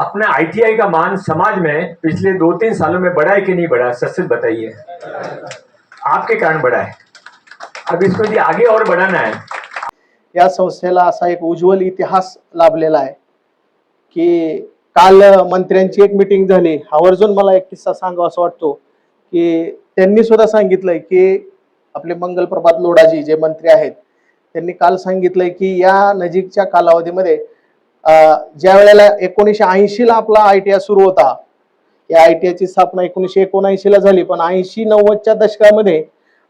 अपना ITI का मान समाज में पिछले दो तीन सालों में बढ़ा है कि नहीं बढ़ा सच बताइए। आपके कारण बढ़ा है। अब इसको यदि आगे और बढ़ाना है। या संस्थेला असा एक उज्ज्वल इतिहास लाभलेला आहे की काल मंत्र्यांची एक मिटिंग झाली. आवर्जून मला एक किस्सा सांगावा असं वाटतो की त्यांनी सुद्धा सांगितलंय की आपले मंगल प्रभात लोडाजी जे मंत्री आहेत, त्यांनी काल सांगितलंय की या नजीकच्या कालावधीमध्ये ज्या वेळेला एकोणीसशे ऐंशी ला आपला आय टी आय सुरू होता या आय टी आयची स्थापना एकोणीसशे एकोणऐंशी ला झाली पण ऐंशी नव्वदच्या दशकामध्ये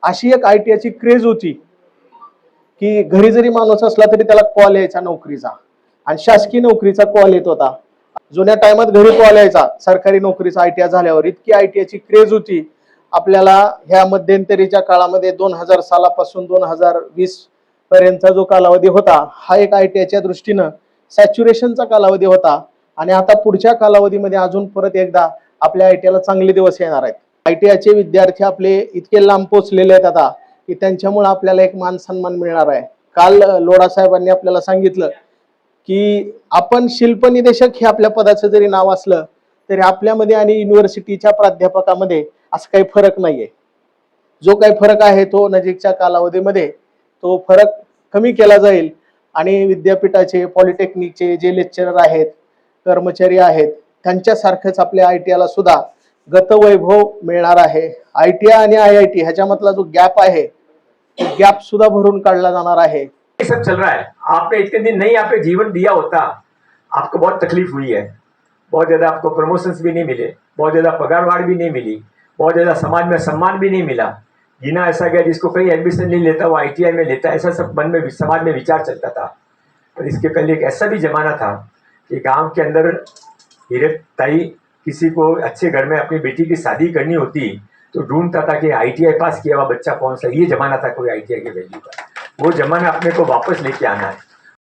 अशी एक आय टी आयची क्रेज होती की घरी जरी माणूस असला तरी त्याला कॉल यायचा नोकरीचा. आणि शासकीय नोकरीचा कॉल येत होता. जुन्या टायमात घरी कॉल यायचा. सरकारी नोकरीचा आयटीआय झाल्यावर इतकी आयटीआयची क्रेज होती. आपल्याला ह्या मध्यंतरीच्या काळामध्ये दोन हजार सालापासून दोन हजार वीस पर्यंतचा जो कालावधी होता हा एक आयटीआयच्या दृष्टीनं सॅच्युरेशनचा कालावधी होता आणि आता पुढच्या कालावधीमध्ये अजून परत एकदा आपल्या आयटीआयला चांगले दिवस येणार आहेत. आयटीआयचे विद्यार्थी आपले इतके लांब पोचलेले आहेत आता की त्यांच्यामुळे आपल्याला एक मान सन्मान मिळणार आहे. काल अ, लोढा साहेबांनी आपल्याला सांगितलं की आपण शिल्पनिदेशक हे आपल्या पदाचं जरी नाव असलं तरी आपल्यामध्ये आणि युनिव्हर्सिटीच्या प्राध्यापकामध्ये असं काही फरक नाहीये. जो काही फरक आहे तो नजीकच्या कालावधीमध्ये तो फरक कमी केला जाईल. आणि विद्यापीठाचे पॉलिटेक्निकचे जे लेक्चरर आहेत कर्मचारी आहेत त्यांच्यासारखंच आपल्या आय टी आयला सुद्धा गतवैभव मिळणार आहे. आय टी आय आणि आय आय टी ह्याच्यामधला जो गॅप आहे तो गॅप सुद्धा भरून काढला जाणार आहे. ये सब चल रहा है। आपने इतने दिन नहीं आप जीवन दिया होता। आपको बहुत तकलीफ हुई है। बहुत ज़्यादा आपको प्रमोशंस भी नहीं मिले। बहुत ज़्यादा पगारवाड़ भी नहीं मिली। बहुत ज़्यादा समाज में सम्मान भी नहीं मिला। जीना ऐसा गया जिसको कहीं एडमिशन नहीं लेता, वो आईटीआई में लेता, ऐसा सब मन में समाज में विचार चलता था। पर इसके पहले एक ऐसा भी जमाना था कि गाँव के अंदर हीरे ताई किसी को अच्छे घर में अपनी बेटी की शादी करनी होती तो ढूंढता था कि आईटीआई पास किया हुआ बच्चा कौन सा, ये जमाना था कोई आईटीआई के वैल्यू का। वो जमाना अपने को वापस लेके आना है।